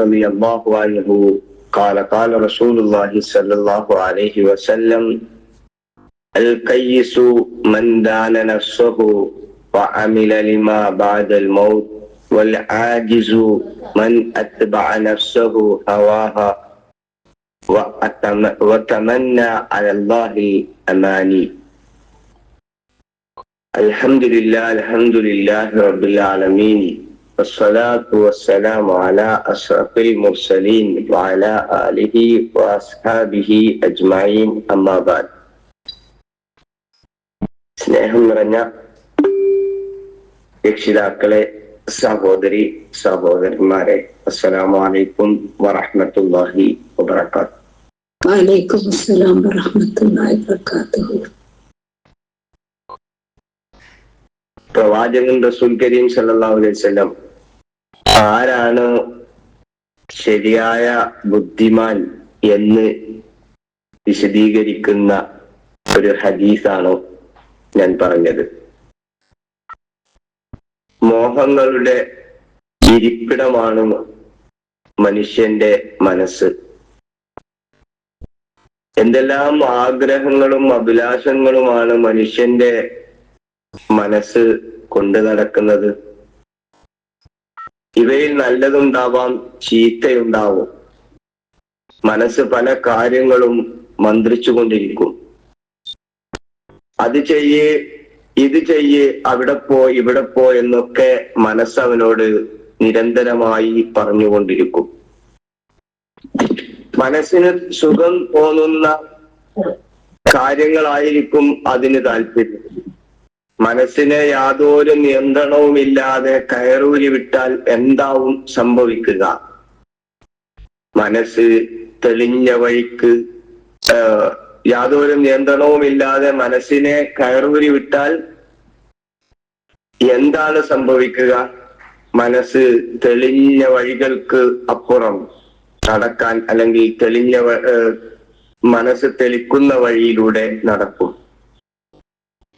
رضي الله عنه. قال قال رسول الله صلى الله عليه وسلم الكيس من دان نفسه وعمل لما بعد الموت والعاجز من أتبع نفسه هواها وتمنى على الله الأماني. الحمد لله الحمد لله رب العالمين. والصلاة والسلام على أشرف المرسلين وعلى آله وأصحابه أجمعين أما بعد സ്നേഹം നിറഞ്ഞ രക്ഷിതാക്കളെ സഹോദരി സഹോദരന്മാരെ അസ്സലാമു അലൈക്കും വറഹ്മത്തുള്ളാഹി വബറകാത്ത് വലൈക്കും അസ്സലാം വറഹ്മത്തുള്ളാഹി വബറകാതുഹു പ്രവാചകൻ റസൂൽ കരീം സല്ലല്ലാഹു അലൈഹി വസല്ലം ആരാണ് ശരിയായ ബുദ്ധിമാൻ എന്ന് വിശദീകരിക്കുന്ന ഒരു ഹദീസാണോ ഞാൻ പറഞ്ഞത്? മോഹങ്ങളുടെ ഇരിപ്പിടമാണ് മനുഷ്യന്റെ മനസ്സ്. എന്തെല്ലാം ആഗ്രഹങ്ങളും അഭിലാഷങ്ങളുമാണ് മനുഷ്യന്റെ മനസ്സ് കൊണ്ടു നടക്കുന്നത്. ഇവയിൽ നല്ലതുണ്ടാവാം ചീത്തയുണ്ടാവും. മനസ്സ് പല കാര്യങ്ങളും മന്ത്രിച്ചുകൊണ്ടിരിക്കും. അത് ചെയ്യ് ഇത് ചെയ്യ് അവിടെ പോ ഇവിടെ പോ എന്നൊക്കെ മനസ്സ് അവനോട് നിരന്തരമായി പറഞ്ഞുകൊണ്ടിരിക്കും. മനസ്സിന് സുഖം തോന്നുന്ന കാര്യങ്ങളായിരിക്കും അതിന് താല്പര്യം. മനസ്സിനെ യാതൊരു നിയന്ത്രണവുമില്ലാതെ കയറൂരി വിട്ടാൽ എന്താവും സംഭവിക്കുക? മനസ്സ് തെളിഞ്ഞ വഴിക്ക് യാതൊരു നിയന്ത്രണവുമില്ലാതെ മനസ്സിനെ കയറൂരി വിട്ടാൽ എന്താണ് സംഭവിക്കുക? മനസ്സ് തെളിഞ്ഞ വഴികൾക്ക് അപ്പുറം നടക്കാൻ അല്ലെങ്കിൽ തെളിഞ്ഞ മനസ്സ് തെളിക്കുന്ന വഴിയിലൂടെ നടക്കും.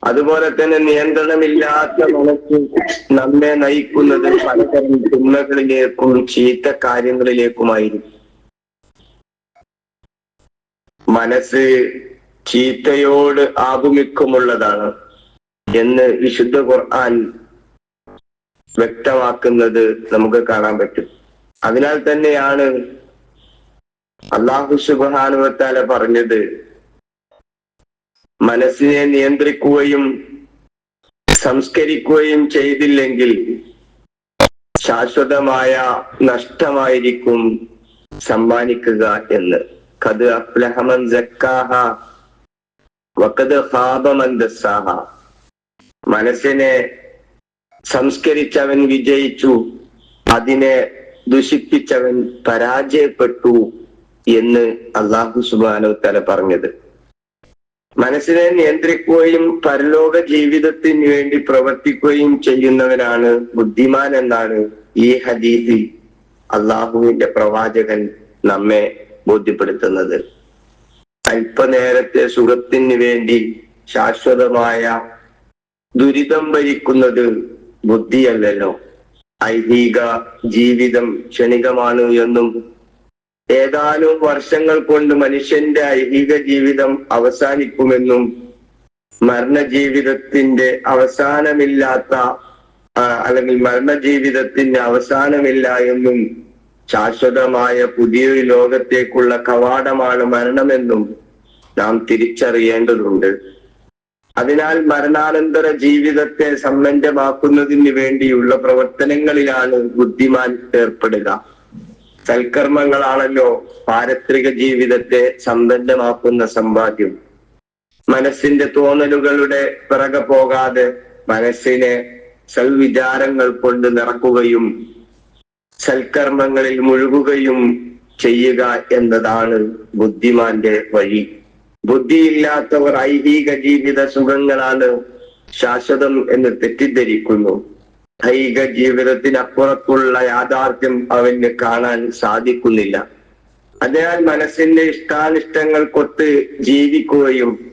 അതുപോലെ തന്നെ നിയന്ത്രണമില്ലാത്ത മനസ്സ് നമ്മെ നയിക്കുന്നത് പലതരം തിന്മകളിലേക്കും ചീത്ത കാര്യങ്ങളിലേക്കുമായിരിക്കും. മനസ്സ് ചീത്തയോട് ആഭിമുഖ്യമുള്ളതാണ് എന്ന് വിശുദ്ധ ഖുർആൻ വ്യക്തമാക്കുന്നത് നമുക്ക് കാണാൻ പറ്റും. അതിനാൽ തന്നെയാണ് അള്ളാഹു സുബാനുവത്താല പറഞ്ഞത് മനസ്സിനെ നിയന്ത്രിക്കുകയും സംസ്കരിക്കുകയും ചെയ്തില്ലെങ്കിൽ ശാശ്വതമായ നഷ്ടമായിരിക്കും സമ്മാനിക്കുക എന്ന്. കത് അഫ്ലഹമൻ ജക്കാഹ വക്കത് ഹാബമൻ മനസ്സിനെ സംസ്കരിച്ചവൻ വിജയിച്ചു അതിനെ ദുഷിപ്പിച്ചവൻ പരാജയപ്പെട്ടു എന്ന് അള്ളാഹു സുബാനോ തല പറഞ്ഞത്. മനസ്സിനെ നിയന്ത്രിക്കുകയും പരലോക ജീവിതത്തിന് വേണ്ടി പ്രവർത്തിക്കുകയും ചെയ്യുന്നവനാണ് ബുദ്ധിമാൻ എന്നാണ് ഈ ഹദീസിൽ അള്ളാഹുവിന്റെ പ്രവാചകൻ നമ്മെ ബോധ്യപ്പെടുത്തുന്നത്. അല്പനേരത്തെ സുഖത്തിന് വേണ്ടി ശാശ്വതമായ ദുരിതം ഭരിക്കുന്നത് ബുദ്ധിയല്ലല്ലോ. ഐഹിക ജീവിതം ക്ഷണികമാണ് എന്നും ഏതാനും വർഷങ്ങൾ കൊണ്ട് മനുഷ്യന്റെ ഐഹിക ജീവിതം അവസാനിക്കുമെന്നും മരണജീവിതത്തിന്റെ അവസാനമില്ലാത്ത അല്ലെങ്കിൽ മരണജീവിതത്തിന്റെ അവസാനമില്ല എന്നും ശാശ്വതമായ പുതിയൊരു ലോകത്തേക്കുള്ള കവാടമാണ് മരണമെന്നും നാം തിരിച്ചറിയേണ്ടതുണ്ട്. അതിനാൽ മരണാനന്തര ജീവിതത്തെ സമ്മന്ധമാക്കുന്നതിന് വേണ്ടിയുള്ള പ്രവർത്തനങ്ങളിലാണ് ബുദ്ധിമാൻ ഏർപ്പെടുക. സൽക്കർമ്മങ്ങളാണല്ലോ പാരത്രിക ജീവിതത്തെ സമ്പന്നമാക്കുന്ന സമ്പാദ്യം. മനസ്സിന്റെ തോന്നലുകളുടെ പിറകെ പോകാതെ മനസ്സിനെ സൽവിചാരങ്ങൾ കൊണ്ട് നിറക്കുകയും സൽക്കർമ്മങ്ങളിൽ മുഴുകുകയും ചെയ്യുക എന്നതാണ് ബുദ്ധിമാന്റെ വഴി. ബുദ്ധിയില്ലാത്തവർ ഐഹിക ജീവിത സുഖങ്ങളാണ് ശാശ്വതം എന്ന് തെറ്റിദ്ധരിക്കുന്നു. ഐഹിക ജീവിതത്തിനപ്പുറത്തുള്ള യാഥാർത്ഥ്യം അവന് കാണാൻ സാധിക്കുന്നില്ല. അതിനാൽ മനസ്സിന്റെ ഇഷ്ടാനിഷ്ടങ്ങൾക്കൊത്ത് ജീവിക്കുകയും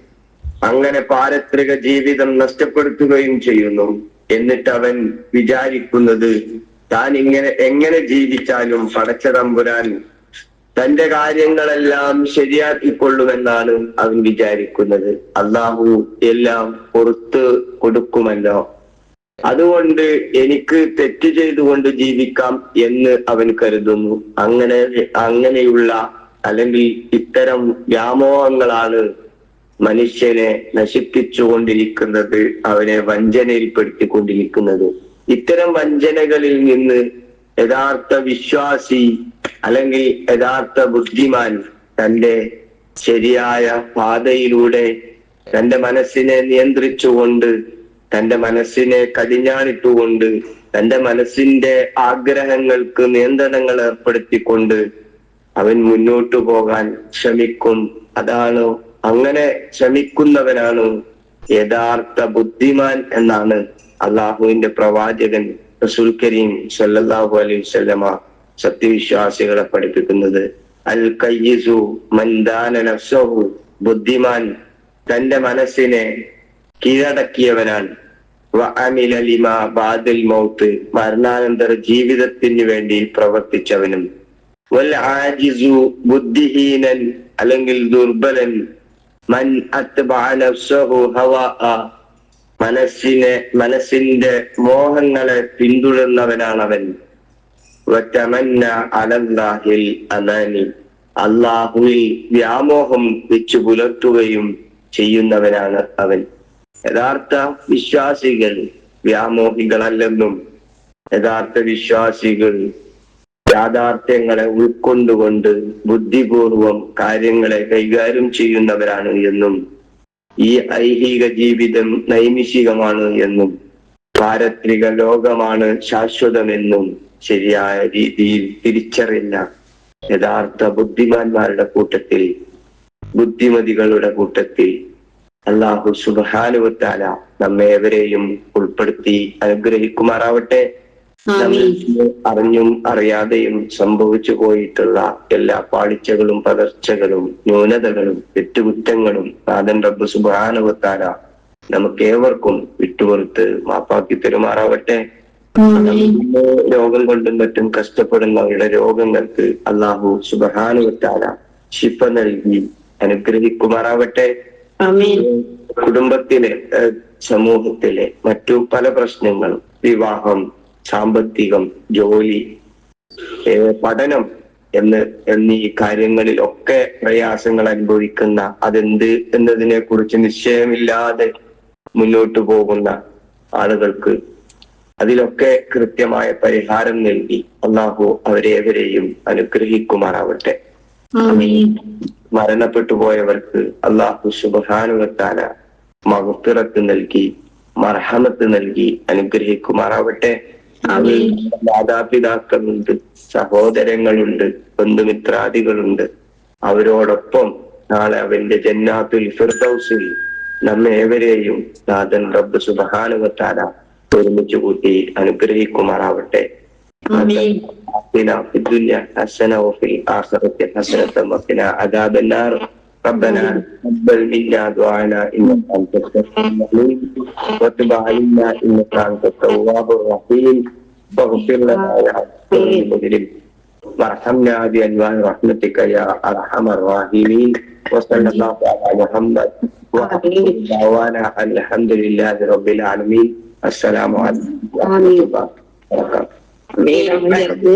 അങ്ങനെ പാരത്രിക ജീവിതം നഷ്ടപ്പെടുത്തുകയും ചെയ്യുന്നു. എന്നിട്ട് അവൻ വിചാരിക്കുന്നത് താൻ ഇങ്ങനെ എങ്ങനെ ജീവിച്ചാലും പടച്ചതമ്പുരാൻ തന്റെ കാര്യങ്ങളെല്ലാം ശരിയാക്കിക്കൊള്ളുമെന്നാണ് അവൻ വിചാരിക്കുന്നത്. അള്ളാഹു എല്ലാം പുറത്ത് കൊടുക്കുമല്ലോ. അതുകൊണ്ട് എനിക്ക് തെറ്റ് ചെയ്തുകൊണ്ട് ജീവിക്കാം എന്ന് അവൻ കരുതുന്നു. അങ്ങനെ അങ്ങനെയുള്ള അല്ലെങ്കിൽ ഇത്തരം വ്യാമോഹങ്ങളാണ് മനുഷ്യനെ നശിപ്പിച്ചുകൊണ്ടിരിക്കുന്നത് അവനെ വഞ്ചനയിൽപ്പെടുത്തിക്കൊണ്ടിരിക്കുന്നത്. ഇത്തരം വഞ്ചനകളിൽ നിന്ന് യഥാർത്ഥ വിശ്വാസി അല്ലെങ്കിൽ യഥാർത്ഥ ബുദ്ധിമാൻ തന്റെ ശരിയായ പാതയിലൂടെ തന്റെ മനസ്സിനെ നിയന്ത്രിച്ചുകൊണ്ട് തന്റെ മനസ്സിനെ കടിഞ്ഞാണിട്ടുകൊണ്ട് തന്റെ മനസ്സിന്റെ ആഗ്രഹങ്ങൾക്ക് നിയന്ത്രണങ്ങൾ ഏർപ്പെടുത്തിക്കൊണ്ട് അവൻ മുന്നോട്ടു പോകാൻ ശ്രമിക്കും. അതാണ്? അങ്ങനെ ശ്രമിക്കുന്നവനാണ് യഥാർത്ഥ ബുദ്ധിമാൻ എന്നാണ് അള്ളാഹുവിന്റെ പ്രവാചകൻ റസൂൽ കരീം സല്ലാഹു അലൈഹി സ്വല്ലമ സത്യവിശ്വാസികളെ പഠിപ്പിക്കുന്നത്. അൽ കയ്യിസു മന്ദാന നഫ്സഹു ബുദ്ധിമാൻ തന്റെ മനസ്സിനെ കീഴടക്കിയവനാണ്. ബാദൽ മൗത്ത് മരണാനന്തര ജീവിതത്തിന് വേണ്ടി പ്രവർത്തിച്ചവനും. വൽ ആജിസു ബുദ്ധിഹീനൻ അല്ലെങ്കിൽ ദുർബലൻ. മൻ ഹവാഅ മനസ്സിനെ മനസ്സിന്റെ മോഹങ്ങളെ പിന്തുടർന്നവനാണവൻ. അനാനി അള്ളാഹുവിൽ വ്യാമോഹം വെച്ചു പുലർത്തുകയും ചെയ്യുന്നവനാണ് അവൻ. യഥാർത്ഥ വിശ്വാസികൾ വ്യാമോഹികളല്ലെന്നും യഥാർത്ഥ വിശ്വാസികൾ യാഥാർത്ഥ്യങ്ങളെ ഉൾക്കൊണ്ടുകൊണ്ട് ബുദ്ധിപൂർവം കാര്യങ്ങളെ കൈകാര്യം ചെയ്യുന്നവരാണ് എന്നും ഈ ഐഹിക ജീവിതം നൈമിഷികമാണ് എന്നും പാരത്രിക ലോകമാണ് ശാശ്വതമെന്നും ശരിയായ രീതിയിൽ തിരിച്ചറിഞ്ഞ യഥാർത്ഥ ബുദ്ധിമാന്മാരുടെ കൂട്ടത്തിൽ ബുദ്ധിമതികളുടെ കൂട്ടത്തിൽ അള്ളാഹു സുബാനുവത്താല നമ്മെ എവരെയും ഉൾപ്പെടുത്തി അനുഗ്രഹിക്കുമാറാവട്ടെ. അറിഞ്ഞും അറിയാതെയും സംഭവിച്ചു പോയിട്ടുള്ള എല്ലാ പാളിച്ചകളും പതർച്ചകളും ന്യൂനതകളും തെറ്റുകുറ്റങ്ങളും നാഥൻ റബ്ബ് സുബാനുവത്താല നമുക്ക് ഏവർക്കും വിട്ടുപുറത്ത് മാപ്പാക്കി പെരുമാറാവട്ടെ രോഗം കൊണ്ടും മറ്റും കഷ്ടപ്പെടുന്നവരുടെ രോഗങ്ങൾക്ക് അള്ളാഹു സുബഹാനുവത്താല ശിഫ നൽകി അനുഗ്രഹിക്കുമാറാവട്ടെ. കുടുംബത്തിലെ സമൂഹത്തിലെ മറ്റു പല പ്രശ്നങ്ങളും വിവാഹം സാമ്പത്തികം ജോലി പഠനം എന്ന് എന്നീ കാര്യങ്ങളിൽ ഒക്കെ പ്രയാസങ്ങൾ അനുഭവിക്കുന്ന അതെന്ത് എന്നതിനെ കുറിച്ച് നിശ്ചയമില്ലാതെ മുന്നോട്ടു പോകുന്ന ആളുകൾക്ക് അതിലൊക്കെ കൃത്യമായ പരിഹാരം നൽകി അള്ളാഹു അവരേവരെയും അനുഗ്രഹിക്കുമാറാവട്ടെ. മരണപ്പെട്ടു പോയവർക്ക് അള്ളാഹു സുബാനുവത്താല മഹുത്തിറത്ത് നൽകി മർഹമത്ത് നൽകി അനുഗ്രഹിക്കുമാറാവട്ടെ. മാതാപിതാക്കളുണ്ട് സഹോദരങ്ങളുണ്ട് ബന്ധുമിത്രാദികളുണ്ട്. അവരോടൊപ്പം നാളെ അവന്റെ ജന്നാത്തുൽ ഫിർദൌസിൽ നമ്മെ ഏവരെയും നാഥൻ റബ്ബ് സുബാനുവത്താല ഒരുമിച്ച് കൂട്ടി അനുഗ്രഹിക്കുമാറാവട്ടെ. وقنا في الدنيا حسنة وفي الآخرة حسنة وقنا عذاب النار. ربنا تقبل منا دعائنا إنك أنت السميع العليم وتب علينا إنك أنت التواب الرحيم. واغفر لنا يا المذنب وارحمنا بانوار رحمتك يا أرحم الراحمين. وصلى الله على محمد وعلى دعوانا الحمد لله رب العالمين. السلام عليكم ورحمة الله وبركاته. வேதம் உயர்ந்து